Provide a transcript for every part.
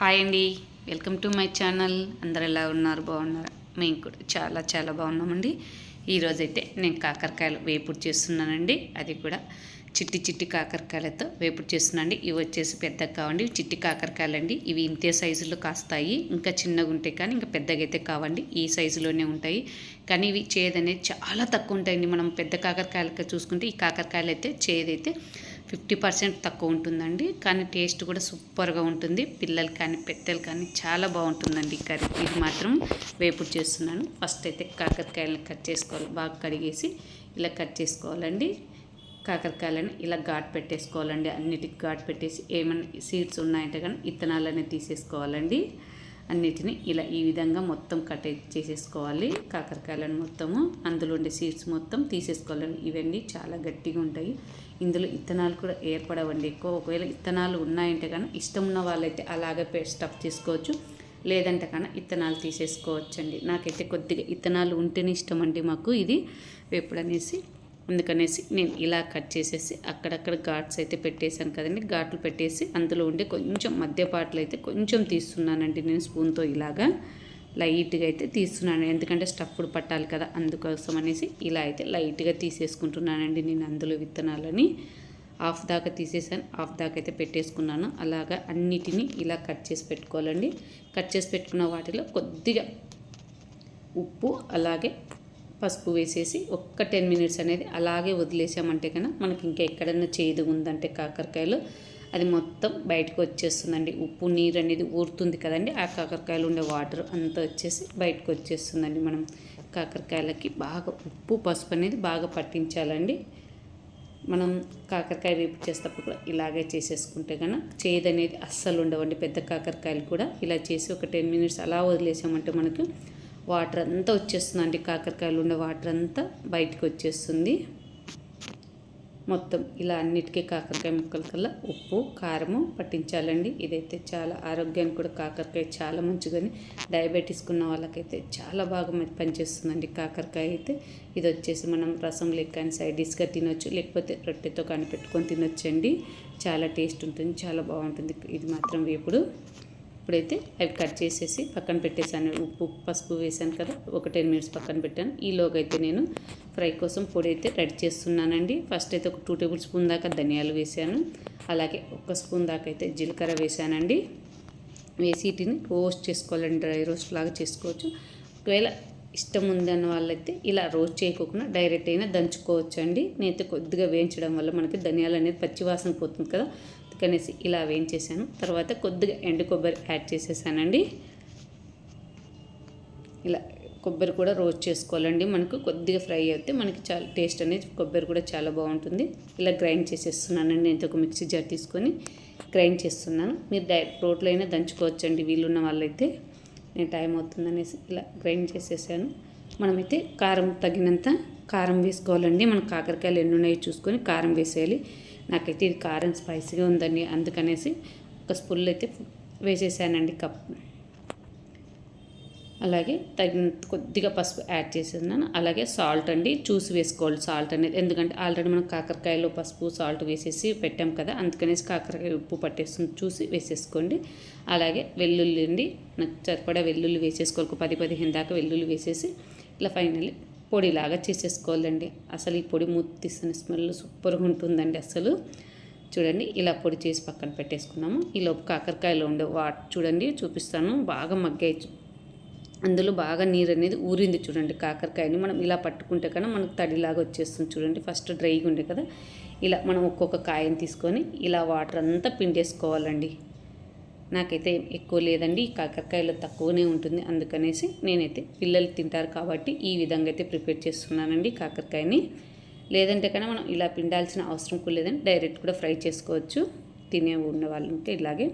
Hi అండి. Welcome to my channel. అందరు ఎలా ఉన్నారు? బాగున్నారు? మేము కూడా చాలా చాలా బాగున్నామండి. ఈరోజైతే నేను కాకరకాయలు వేపుడు చేస్తున్నానండి. అది కూడా చిట్టి చిట్టి కాకరకాయలతో వేపుడు చేస్తున్నానండి. ఇవి వచ్చేసి పెద్దగా కావండి. చిట్టి కాకరకాయలు అండి ఇవి ఇంతే సైజులో కాస్తాయి. ఇంకా చిన్నగా ఉంటాయి కానీ ఇంకా పెద్దగా అయితే కావండి. ఈ సైజులోనే ఉంటాయి. కానీ ఇవి చేదనేది చాలా తక్కువ ఉంటాయండి. మనం పెద్ద కాకరకాయలకి చూసుకుంటే ఈ కాకరకాయలు అయితే చేదైతే ఫిఫ్టీ పర్సెంట్ తక్కువ ఉంటుందండి. కానీ టేస్ట్ కూడా సూపర్గా ఉంటుంది. పిల్లలు కానీ పెద్దలు కానీ చాలా బాగుంటుందండి కర్రీ. ఇది మాత్రం వేపుడు చేస్తున్నాను. ఫస్ట్ అయితే కాకరకాయలను కట్ చేసుకోవాలి. బాగా కడిగేసి ఇలా కట్ చేసుకోవాలండి. కాకరకాయలను ఇలా ఘాట్ పెట్టేసుకోవాలండి. అన్నిటికి ఘాట్ పెట్టేసి ఏమైనా సీడ్స్ ఉన్నాయంటే కానీ ఇత్తనాలనే తీసేసుకోవాలండి. అన్నిటిని ఇలా ఈ విధంగా మొత్తం కట్ చేసేసుకోవాలి. కాకరకాయలను మొత్తము అందులో ఉండే సీడ్స్ మొత్తం తీసేసుకోవాలి ఇవన్నీ చాలా గట్టిగా ఉంటాయి. ఇందులో ఇత్తనాలు కూడా ఏర్పడవండి ఎక్కువ. ఒకవేళ ఇత్తనాలు ఉన్నాయంటే కన్నా ఇష్టం ఉన్న వాళ్ళైతే అలాగే స్టఫ్ చేసుకోవచ్చు. లేదంటే కన్నా ఇత్తనాలు తీసేసుకోవచ్చండి. నాకైతే కొద్దిగా ఇత్తనాలు ఉంటేనే ఇష్టం అండి మాకు ఇది. వేపుడనేసి అందుకనేసి నేను ఇలా కట్ చేసేసి అక్కడక్కడ ఘాట్స్ అయితే పెట్టేశాను కదండి. ఘాట్లు పెట్టేసి అందులో ఉండే కొంచెం మధ్యపాట్లు అయితే కొంచెం తీస్తున్నానండి నేను స్పూన్తో ఇలాగా. లైట్గా అయితే తీస్తున్నాను. ఎందుకంటే స్టఫ్డ్ పట్టాలి కదా అందుకోసం అనేసి ఇలా అయితే లైట్గా తీసేసుకుంటున్నానండి నేను అందులో విత్తనాలని. హాఫ్ దాకా తీసేసాను హాఫ్ దాకా అయితే పెట్టేసుకున్నాను. అలాగా అన్నిటినీ ఇలా కట్ చేసి పెట్టుకోవాలండి. కట్ చేసి పెట్టుకున్న వాటిలో కొద్దిగా ఉప్పు అలాగే పసుపు వేసేసి ఒక్క టెన్ మినిట్స్ అనేది అలాగే వదిలేసామంటే కన్నా మనకి ఇంకా ఎక్కడన్నా చేదు ఉందంటే కాకరకాయలు అది మొత్తం బయటకు వచ్చేస్తుందండి. ఉప్పు నీరు అనేది ఊరుతుంది కదండి. ఆ కాకరకాయలు ఉండే వాటర్ అంతా వచ్చేసి బయటకు వచ్చేస్తుందండి మనం. కాకరకాయలకి బాగా ఉప్పు పసుపు అనేది బాగా పట్టించాలండి. మనం కాకరకాయ వేపు చేసేటప్పుడు కూడా ఇలాగే చేసేసుకుంటే కనుక చేదు అనేది అస్సలు ఉండవండి. పెద్ద కాకరకాయలు కూడా ఇలా చేసి ఒక టెన్ మినిట్స్ అలా వదిలేసామంటే మనకు వాటర్ అంతా వచ్చేస్తుందండి. కాకరకాయలు ఉండే వాటర్ అంతా బయటకు వచ్చేస్తుంది. మొత్తం ఇలా అన్నిటికీ కాకరకాయ ముక్కల కల్లా ఉప్పు కారము పట్టించాలండి. ఇదైతే చాలా ఆరోగ్యానికి కూడా కాకరకాయ చాలా మంచిదని డయాబెటీస్ ఉన్న వాళ్ళకైతే చాలా బాగా పనిచేస్తుందండి కాకరకాయ అయితే. ఇది వచ్చేసి మనం రసం లెక్క కానీ సైడ్ డిష్గా తినొచ్చు లేకపోతే రొట్టెతో కానీ పెట్టుకొని తినొచ్చండి. చాలా టేస్ట్ ఉంటుంది చాలా బాగుంటుంది. ఇది మాత్రం ఇప్పుడు ఇప్పుడైతే అవి కట్ చేసేసి పక్కన పెట్టేసాను ఉప్పు పసుపు వేసాను కదా ఒక టెన్ మినిట్స్ పక్కన పెట్టాను. ఈలోగా అయితే నేను ఫ్రై కోసం పొడి అయితే రెడీ చేస్తున్నానండి. ఫస్ట్ అయితే ఒక టూ టేబుల్ స్పూన్ దాకా ధనియాలు వేసాను అలాగే ఒక స్పూన్ దాకా అయితే జీలకర్ర వేసానండి వేసి వీటిని రోస్ట్ చేసుకోవాలండి డ్రై రోస్ట్ లాగా చేసుకోవచ్చు. ఒకవేళ ఇష్టం ఉందన్న వాళ్ళైతే ఇలా రోస్ట్ చేయకోకుండా డైరెక్ట్ అయినా దంచుకోవచ్చు అండి నేనైతే కొద్దిగా వేయించడం వల్ల మనకి ధనియాలు అనేది పచ్చివాసన పోతుంది కదా అనేసి ఇలా వేయించేసాను. తర్వాత కొద్దిగా ఎండు కొబ్బరి యాడ్ చేసేసానండి. ఇలా కొబ్బరి కూడా రోస్ట్ చేసుకోవాలండి. మనకు కొద్దిగా ఫ్రై అయితే మనకి చాలా టేస్ట్ అనేది కొబ్బరి కూడా చాలా బాగుంటుంది. ఇలా గ్రైండ్ చేసేస్తున్నానండి. నేను ఒక మిక్సీ జార్ తీసుకొని గ్రైండ్ చేస్తున్నాను. మీరు డైరెక్ట్ రోట్లో అయినా దంచుకోవచ్చండి. వీలున్న వాళ్ళైతే నేను టైం అవుతుందనేసి ఇలా గ్రైండ్ చేసేసాను. మనమైతే కారం తగినంత కారం వేసుకోవాలండి. మన కాకరకాయలు ఎన్ని ఉన్నాయో చూసుకొని కారం వేసేయాలి. నాకైతే ఇది కారం స్పైసీగా ఉందండి. అందుకనేసి ఒక స్పూన్ అయితే వేసేసానండి కప్. అలాగే తగినంత కొద్దిగా పసుపు యాడ్ చేసేస్తున్నాను. అలాగే సాల్ట్ అండి చూసి వేసుకోవాలి సాల్ట్ అనేది. ఎందుకంటే ఆల్రెడీ మనం కాకరకాయలో పసుపు సాల్ట్ వేసేసి పెట్టాం కదా అందుకనేసి కాకరకాయ ఉప్పు పట్టేస్తుంది. చూసి వేసేసుకోండి. అలాగే వెల్లుల్లి అండి నాకు సరిపడా వెల్లుల్లి వేసేసుకోవాలి. పది పదిహేను దాకా వెల్లుల్లి వేసేసి ఇలా ఫైనల్లీ పొడిలాగా చేసేసుకోవాలండి. అసలు ఈ పొడి మూతిస్తున్న స్మెల్ సూపర్గా ఉంటుందండి అసలు. చూడండి ఇలా పొడి చేసి పక్కన పెట్టేసుకున్నాము. ఈలోపు కాకరకాయలో ఉండే వాట్ చూడండి చూపిస్తాను. బాగా మగ్గాయి అందులో బాగా నీరు అనేది ఊరింది చూడండి కాకరకాయని. మనం ఇలా పట్టుకుంటే కన్నా మనకు తడిలాగా వచ్చేస్తుంది చూడండి. ఫస్ట్ డ్రైగా ఉండే కదా. ఇలా మనం ఒక్కొక్క కాయని తీసుకొని ఇలా వాటర్ అంతా పిండేసుకోవాలండి. నాకైతే ఎక్కువ లేదండి. కాకరకాయలు తక్కువనే ఉంటుంది. అందుకనేసి నేనైతే పిల్లలు తింటారు కాబట్టి ఈ విధంగా అయితే ప్రిపేర్ చేస్తున్నానండి కాకరకాయని. లేదంటే కన్నా మనం ఇలా పిండాల్సిన అవసరం కూడా లేదండి. డైరెక్ట్ కూడా ఫ్రై చేసుకోవచ్చు. తినే ఉన్న వాళ్ళు ఉంటే ఇలాగే.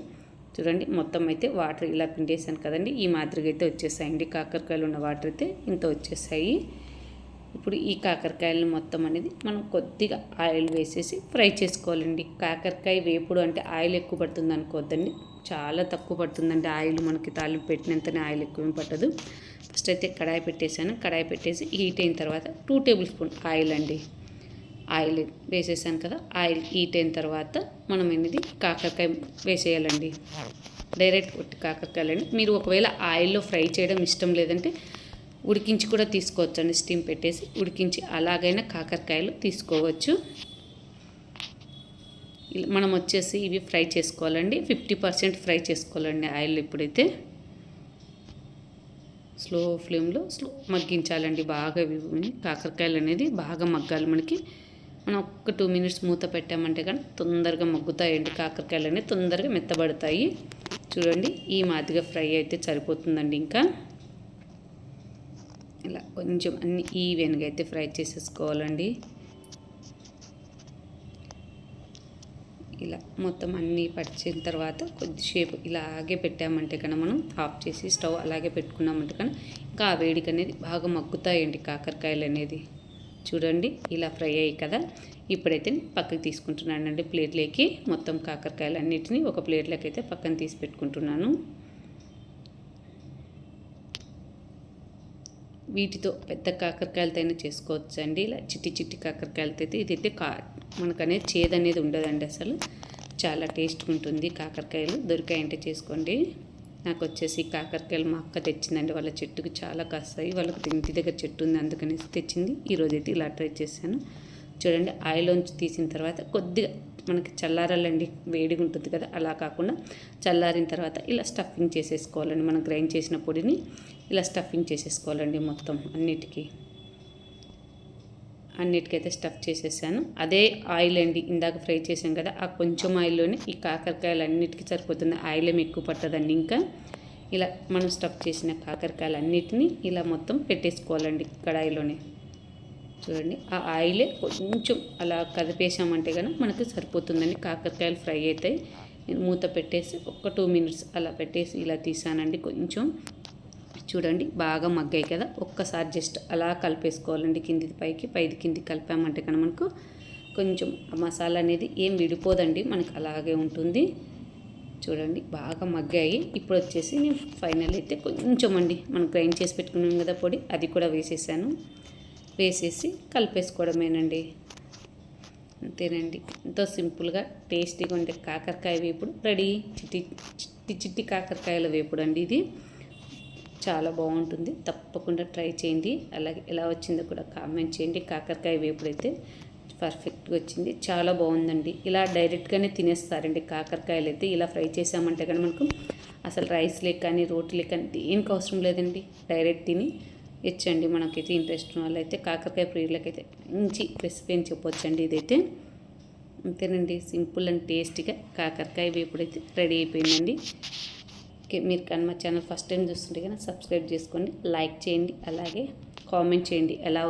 చూడండి మొత్తం అయితే వాటర్ ఇలా పిండేసాను కదండి. ఈ మాదిరిగా అయితే వచ్చేసాయండి. కాకరకాయలు ఉన్న వాటర్ అయితే ఇంత వచ్చేసాయి. ఇప్పుడు ఈ కాకరకాయలను మొత్తం అనేది మనం కొద్దిగా ఆయిల్ వేసేసి ఫ్రై చేసుకోవాలండి. కాకరకాయ వేపుడు అంటే ఆయిల్ ఎక్కువ పడుతుంది అనుకోవద్దండి. చాలా తక్కువ పడుతుందండి. ఆయిల్ మనకి తాలింపు పెట్టినంతనే ఆయిల్ ఎక్కువ పట్టదు. ఫస్ట్ అయితే కడాయి పెట్టేశాను. కడాయి పెట్టేసి హీట్ అయిన తర్వాత టూ టేబుల్ స్పూన్ ఆయిల్ అండి. ఆయిల్ వేసేసాను కదా ఆయిల్ హీట్ అయిన తర్వాత మనం అనేది కాకరకాయ వేసేయాలండి. డైరెక్ట్ కొట్టి కాకరకాయలండి మీరు ఒకవేళ ఆయిల్లో ఫ్రై చేయడం ఇష్టం లేదంటే ఉడికించి కూడా తీసుకోవచ్చు అండి స్టీమ్ పెట్టేసి ఉడికించి అలాగైనా కాకరకాయలు తీసుకోవచ్చు. మనం వచ్చేసి ఇవి ఫ్రై చేసుకోవాలండి. ఫిఫ్టీ పర్సెంట్ ఫ్రై చేసుకోవాలండి ఆయిల్ ఇప్పుడైతే. స్లో ఫ్లేమ్లో స్లో మగ్గించాలండి బాగా ఇవి. కాకరకాయలు అనేది బాగా మగ్గాలి మనకి. మనం ఒక్క టూ మినిట్స్ మూత పెట్టామంటే కానీ తొందరగా మగ్గుతాయండి కాకరకాయలు అనేవి. తొందరగా మెత్తబడతాయి. చూడండి ఈ మాదిరిగా ఫ్రై అయితే సరిపోతుందండి ఇంకా. ఇలా కొంచెం అన్ని ఈవెన్గా అయితే ఫ్రై చేసేసుకోవాలండి. ఇలా మొత్తం అన్నీ పడిచిన తర్వాత కొద్దిసేపు ఇలాగే పెట్టామంటే కన్నా మనం ఆఫ్ చేసి స్టవ్ అలాగే పెట్టుకున్నామంటే కన్నా ఇంకా ఆ వేడికి అనేది బాగా మగ్గుతాయండి కాకరకాయలు అనేది. చూడండి ఇలా ఫ్రై అయ్యాయి కదా. ఇప్పుడైతే పక్కకి తీసుకుంటున్నానండి ప్లేట్లోకి. మొత్తం కాకరకాయలు అన్నిటిని ఒక ప్లేట్లోకి అయితే పక్కన తీసి పెట్టుకుంటున్నాను. వీటితో పెద్ద కాకరకాయలతో అయినా చేసుకోవచ్చు అండి ఇలా చిట్టి చిట్టి కాకరకాయలతో అయితే ఇదైతే కా మనకనేది చేదు అనేది ఉండదండి అసలు. చాలా టేస్ట్గా ఉంటుంది కాకరకాయలు. దొరికాయంటే చేసుకోండి. నాకు వచ్చేసి కాకరకాయలు మా అక్క తెచ్చిందండి. వాళ్ళ చెట్టుకు చాలా కాస్తాయి. వాళ్ళకి ఇంటి దగ్గర చెట్టు ఉంది అందుకనేసి తెచ్చింది. ఈరోజైతే ఇలా ట్రై చేశాను. చూడండి ఆయిల్లోంచి తీసిన తర్వాత కొద్దిగా మనకి చల్లారాలండి వేడిగా ఉంటుంది కదా అలా కాకుండా చల్లారిన తర్వాత ఇలా స్టఫింగ్ చేసేసుకోవాలండి. మనం గ్రైండ్ చేసిన పొడిని ఇలా స్టఫింగ్ చేసేసుకోవాలండి మొత్తం అన్నిటికీ. అన్నిటికైతే స్టఫ్ చేసేసాను. అదే ఆయిల్ అండి ఇందాక ఫ్రై చేసాం కదా ఆ కొంచెం ఆయిల్లోనే ఈ కాకరకాయలు అన్నిటికీ సరిపోతుంది. ఆయిల్ ఏమి ఎక్కువ పట్టదండి ఇంకా. ఇలా మనం స్టఫ్ చేసిన కాకరకాయలు అన్నిటినీ ఇలా మొత్తం పెట్టేసుకోవాలండి కడాయిలోనే. చూడండి. ఆ ఆయిలే కొంచెం అలా కదిపేసామంటే కనుక మనకి సరిపోతుందండి. కాకరకాయలు ఫ్రై అవుతాయి. నేను మూత పెట్టేసి ఒక టూ మినిట్స్ అలా పెట్టేసి ఇలా తీసానండి కొంచెం. చూడండి బాగా మగ్గాయి కదా. ఒక్కసారి జస్ట్ అలా కలిపేసుకోవాలండి కింది పైకి పైది కింది కలిపామంటే కనుక మనకు కొంచెం ఆ మసాలా అనేది ఏం విడిపోదండి. మనకు అలాగే ఉంటుంది. చూడండి బాగా మగ్గాయి. ఇప్పుడు వచ్చేసి నేను ఫైనల్ అయితే కొంచెం అండి. మనం గ్రైండ్ చేసి పెట్టుకున్నాం కదా పొడి అది కూడా వేసేసాను. వేసేసి కలిపేసుకోవడమేనండి. అంతేనండి. ఎంతో సింపుల్గా టేస్టీగా ఉండే కాకరకాయ వేపుడు రెడీ. చిట్టి చిట్టి చిట్టి కాకరకాయల వేపుడు అండి ఇది. చాలా బాగుంటుంది. తప్పకుండా ట్రై చేయండి. అలాగే ఎలా వచ్చిందో కూడా కామెంట్ చేయండి. కాకరకాయ వేపుడు అయితే పర్ఫెక్ట్గా వచ్చింది. చాలా బాగుందండి. ఇలా డైరెక్ట్గానే తినేస్తారండి కాకరకాయలు అయితే ఇలా ఫ్రై చేసామంటే కానీ మనకు అసలు రైస్ లేక కానీ రోటీలే కానీ దేనికి అవసరం లేదండి. డైరెక్ట్ తిని ఇచ్చండి. మనకైతే ఇంట్రెస్ట్ ఉన్న వాళ్ళైతే కాకరకాయ ప్రియులకైతే మంచి రెసిపీ అని చెప్పొచ్చండి ఇదైతే. అంతేనండి. సింపుల్ అండ్ టేస్టీగా కాకరకాయ వేపుడైతే రెడీ అయిపోయిందండి. ఓకే మీరు కానీ మా ఛానల్ ఫస్ట్ టైం చూస్తుంటే కానీ సబ్స్క్రైబ్ చేసుకోండి లైక్ చేయండి అలాగే కామెంట్ చేయండి. ఎలా